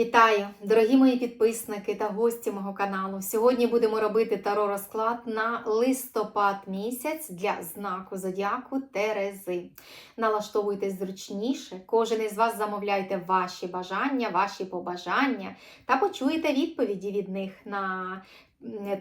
Вітаю, дорогі мої підписники та гості мого каналу. Сьогодні будемо робити таро розклад на листопад місяць для знаку зодіаку Терези. Налаштовуйтесь зручніше, кожен із вас замовляйте ваші бажання, ваші побажання та почуєте відповіді від них на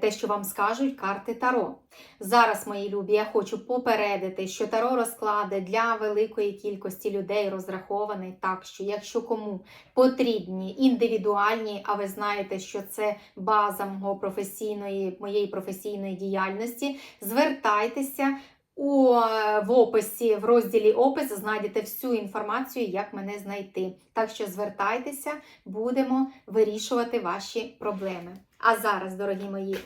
те, що вам скажуть карти Таро. Зараз, мої любі, я хочу попередити, що таро розклади для великої кількості людей розрахований так, що якщо кому потрібні індивідуальні, а ви знаєте, що це база мого професійної, моєї професійної діяльності, звертайтеся. У, е, в описі, в розділі опис знайдете всю інформацію, як мене знайти. Так що звертайтеся, будемо вирішувати ваші проблеми. А зараз, дорогі мої,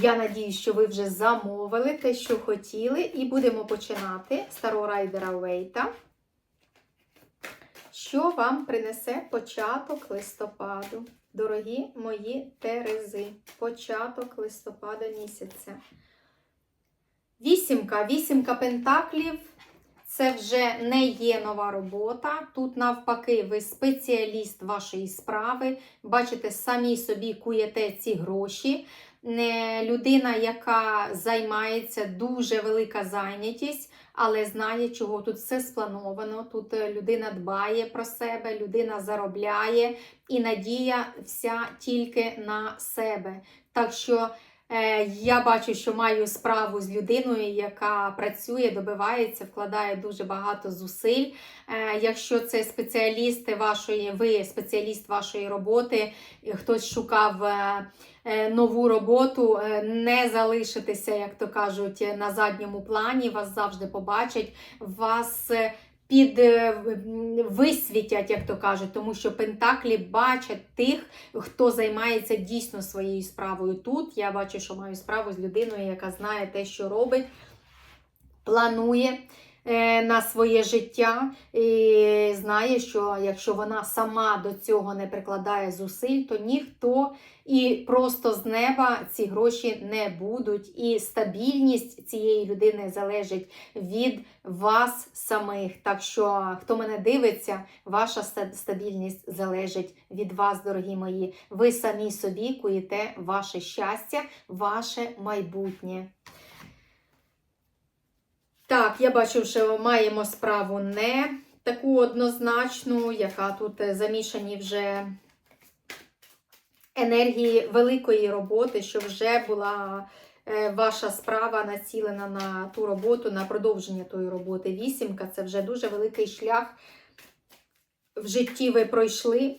я надію, що ви вже замовили те, що хотіли, і будемо починати з Таро Райдера Уейта. Що вам принесе початок листопаду? Дорогі мої терези, початок листопада місяця. Вісімка, вісімка пентаклів. Це вже не є нова робота. Тут, навпаки, ви спеціаліст вашої справи. Бачите, самі собі куєте ці гроші. Людина, яка займається дуже велика зайнятість, але знає, чого тут все сплановано. Тут е, людина дбає про себе, людина заробляє, і надія вся тільки на себе. Так що я бачу, що маю справу з людиною, яка працює, добивається, вкладає дуже багато зусиль. Е, якщо це спеціалісти вашої, ви спеціаліст вашої роботи, хтось шукав. е, е, Нову роботу, е, не залишитися, як то кажуть, на задньому плані, вас завжди побачать, вас е, під е, висвітять, як то кажуть, тому що пентаклі бачать тих, хто займається дійсно своєю справою. Тут я бачу, що маю справу з людиною, яка знає те, що робить, планує е, на своє життя і знає, що якщо вона сама до цього не прикладає зусиль, то ніхто і просто з неба ці гроші не будуть. І стабільність цієї людини залежить від вас самих. Так що, хто мене дивиться, ваша стабільність залежить від вас, дорогі мої. Ви самі собі куєте ваше щастя, ваше майбутнє. Так, я бачу, що маємо справу не таку однозначну, яка тут е, замішані вже енергії великої роботи, що вже була е, ваша справа націлена на ту роботу, на продовження тої роботи. Вісімка це вже дуже великий шлях в житті ви пройшли.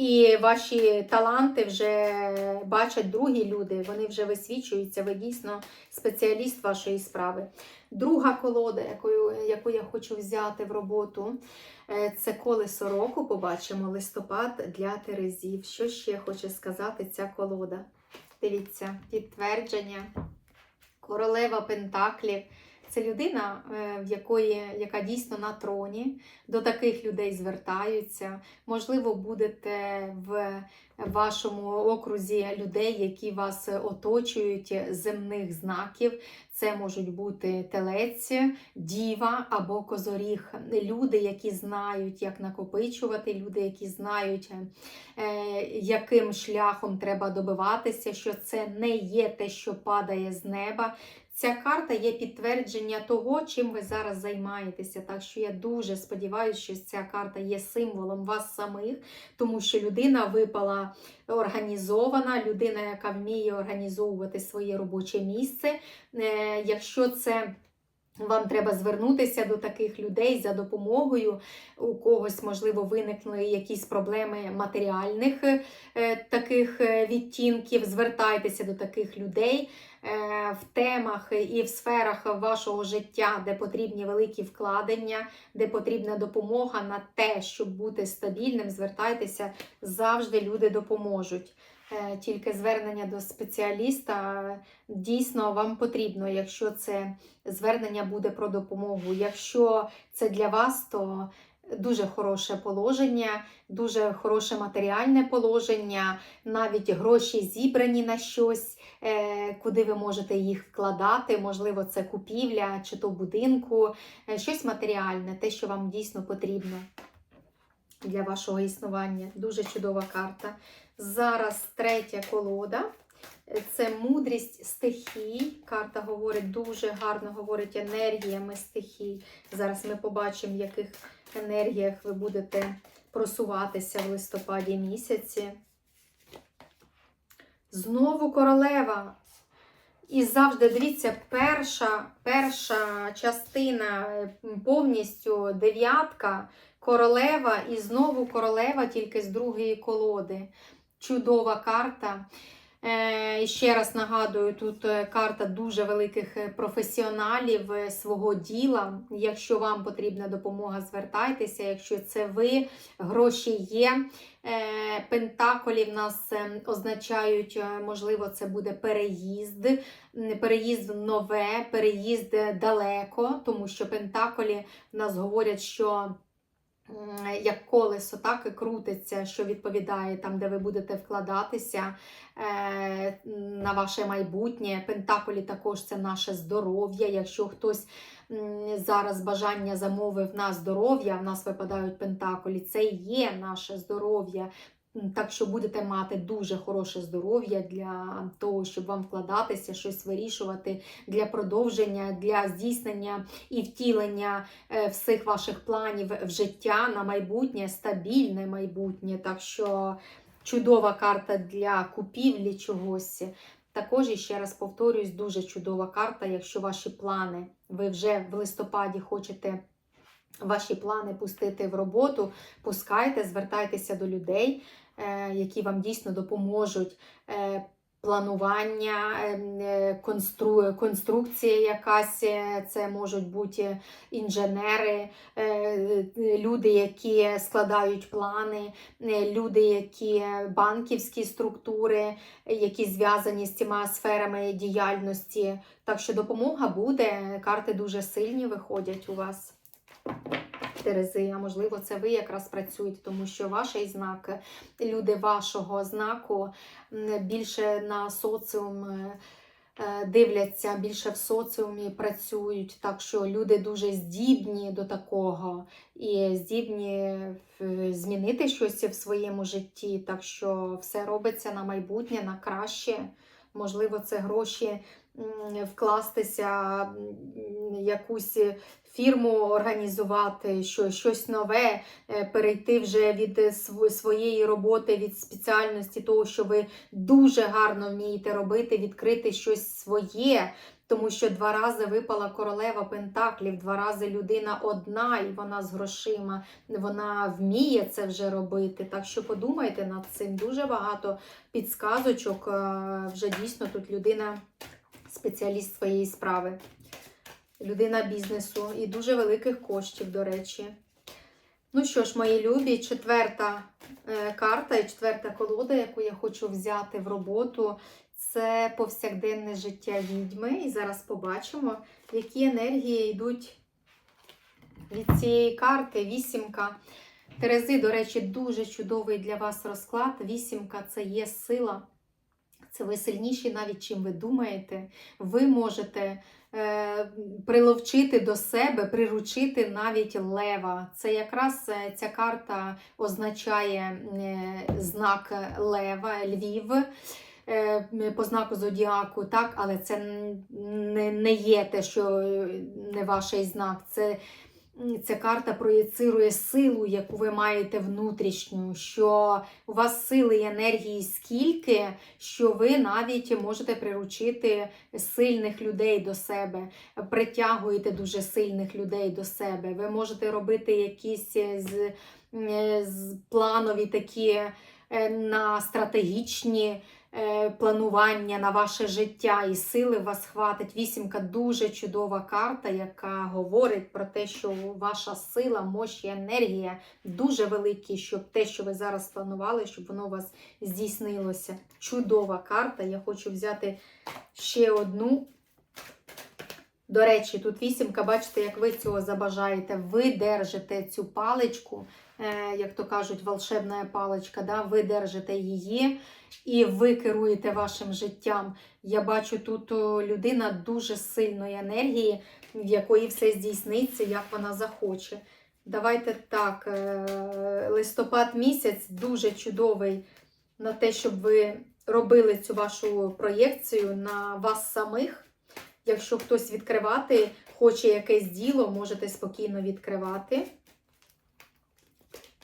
І ваші таланти вже бачать другі люди, вони вже висвічуються, ви дійсно спеціаліст вашої справи. Друга колода, яку, яку я хочу взяти в роботу, е, це колесо року. Побачимо листопад для Терезів. Що ще хоче сказати ця колода? Дивіться, підтвердження. Королева Пентаклів. Це людина, е, в якої, яка дійсно на троні. До таких людей звертаються. Можливо, будете в вашому окрузі людей, які вас оточують земних знаків. Це можуть бути телець, діва або козоріг. Люди, які знають, як накопичувати, люди, які знають, е, яким шляхом треба добиватися, що це не є те, що падає з неба. Ця карта є підтвердження того, чим ви зараз займаєтеся. Так що я дуже сподіваюся, що ця карта є символом вас самих, тому що людина випала організована, людина, яка вміє організовувати своє робоче місце. Е, Якщо це вам треба звернутися до таких людей за допомогою. У когось, можливо, виникли якісь проблеми матеріальних е, таких е, відтінків. Звертайтеся до таких людей в темах і в сферах вашого життя, де потрібні великі вкладення, де потрібна допомога на те, щоб бути стабільним. Звертайтеся завжди люди допоможуть. Е, Тільки звернення до спеціаліста е, дійсно вам потрібно, якщо це звернення буде про допомогу. Якщо це для вас, то дуже хороше положення, дуже хороше матеріальне положення, навіть гроші зібрані на щось, е, куди ви можете їх вкладати. Можливо, це купівля чи то будинку, е, щось матеріальне, те, що вам дійсно потрібно. для вашого існування. Дуже чудова карта. Зараз третя колода. Це мудрість стихій. Карта говорить дуже гарно, говорить енергіями стихій. Зараз ми побачимо, в яких енергіях ви будете просуватися в листопаді місяці. Знову королева. І завжди дивіться, перша, перша частина е, повністю дев'ятка, королева, і знову королева тільки з другої колоди. Чудова карта. Е, ще раз нагадую, тут е, карта дуже великих е, професіоналів свого діла. Якщо вам потрібна допомога, звертайтеся. Якщо це ви, гроші є. Пентаколі в нас означають, можливо, це буде переїзд, переїзд в нове, переїзд далеко, тому що Пентаколі в нас говорять, що як колесо, так і крутиться, що відповідає там, де ви будете вкладатися е, на ваше майбутнє. Пентаколі також це наше здоров'я. Якщо хтось зараз бажання замовив на здоров'я, в нас випадають пентаколі, це є наше здоров'я. Так що будете мати дуже хороше здоров'я для того, щоб вам вкладатися, щось вирішувати для продовження, для здійснення і втілення е, всіх ваших планів в життя на майбутнє, стабільне майбутнє. Так що чудова карта для купівлі чогось. Також ще раз повторюсь, дуже чудова карта, якщо ваші плани, ви вже в листопаді хочете ваші плани пустити в роботу, пускайте, звертайтеся до людей, е, які вам дійсно допоможуть. Е, Планування, е, е, констру... конструкція якась, це можуть бути інженери, люди, які складають плани, люди, які банківські структури, які зв'язані з цими сферами діяльності. Так що допомога буде, карти дуже сильні виходять у вас. Терези, а можливо, це ви якраз працюєте, тому що ваш знак, люди вашого знаку більше на соціум е, е, дивляться, більше в соціумі працюють. Так що люди дуже здібні до такого і здібні е, змінити щось в своєму житті. Так що все робиться на майбутнє, на краще. Можливо, це гроші вкластися, якусь фірму організувати, що щось нове, е, перейти вже від своєї роботи, від спеціальності, того, що ви дуже гарно вмієте робити, відкрити щось своє. Тому що два рази випала королева Пентаклів, два рази людина одна, і вона з грошима, вона вміє це вже робити. Так що подумайте над цим. Дуже багато підсказочок. е, Вже дійсно тут людина спеціаліст своєї справи людина бізнесу і дуже великих коштів, до речі. Ну що ж, мої любі, четверта е, карта і четверта колода, яку я хочу взяти в роботу, це повсякденне життя відьми. І зараз побачимо, які енергії йдуть від цієї карти. Вісімка. Терези, до речі, дуже чудовий для вас розклад. Вісімка це є сила. Це ви сильніші, навіть чим ви думаєте. Ви можете е, приловчити до себе, приручити навіть лева. Це якраз е, ця карта означає е, знак лева, львів. е, По знаку зодіаку, так, але це не, не є те, що е, не ваш знак. Це Ця карта проєцирує силу, яку ви маєте внутрішню, що у вас сили і енергії скільки, що ви навіть можете приручити сильних людей до себе, притягуєте дуже сильних людей до себе. Ви можете робити якісь е, з, е, з планові такі на стратегічні е, планування на ваше життя і сили вас хватить. Вісімка дуже чудова карта, яка говорить про те, що ваша сила, мощь і енергія дуже великі, щоб те, що ви зараз планували, щоб воно у вас здійснилося. Чудова карта. Я хочу взяти ще одну. До речі, тут вісімка, бачите, як ви цього забажаєте. Ви держите цю паличку, е, як то кажуть, волшебна паличка, да? ви держите її і ви керуєте вашим життям. Я бачу тут людина дуже сильної енергії, в якої все здійсниться, як вона захоче. Давайте так, е, листопад місяць дуже чудовий на те, щоб ви робили цю вашу проєкцію на вас самих. Якщо хтось відкривати хоче якесь діло, можете спокійно відкривати.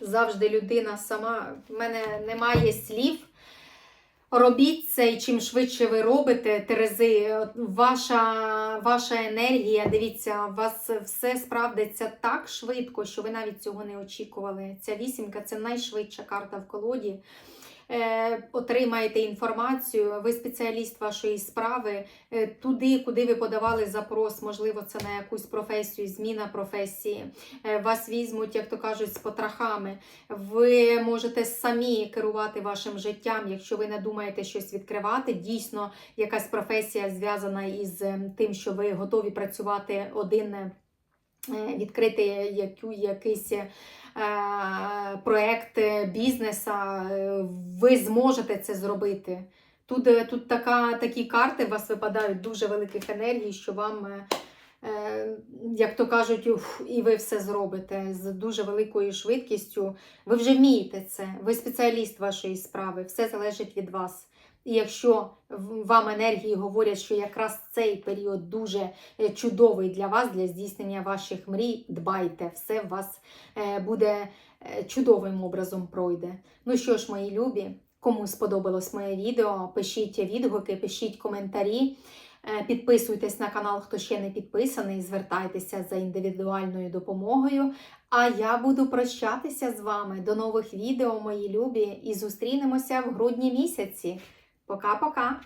Завжди людина сама, в мене немає слів. Робіть це, і чим швидше ви робите, Терези, ваша, ваша енергія, дивіться, у вас все справдиться так швидко, що ви навіть цього не очікували. Ця вісімка це найшвидша карта в колоді. Е, отримаєте інформацію, ви спеціаліст вашої справи, е, туди, куди ви подавали запрос, можливо, це на якусь професію, зміна професії. Е, вас візьмуть, як то кажуть, з потрахами. Ви можете самі керувати вашим життям, якщо ви не думаєте щось відкривати. Дійсно, якась професія зв'язана із ем, тим, що ви готові працювати один. Е, Відкрити яку, якийсь е, проект е, бізнеса, е, ви зможете це зробити. Тут, тут така, такі карти у вас випадають дуже великих енергій, що вам, як то кажуть, і ви все зробите з дуже великою швидкістю. Ви вже вмієте це, ви спеціаліст вашої справи, все залежить від вас. І якщо вам енергії говорять, що якраз цей період дуже е, чудовий для вас, для здійснення ваших мрій, дбайте, все у вас е, буде е, чудовим образом пройде. Ну що ж, мої любі, кому сподобалось моє відео, пишіть відгуки, пишіть коментарі. Підписуйтесь на канал, хто ще не підписаний, звертайтеся за індивідуальною допомогою. А я буду прощатися з вами до нових відео, мої любі, і зустрінемося в грудні місяці. Пока-пока!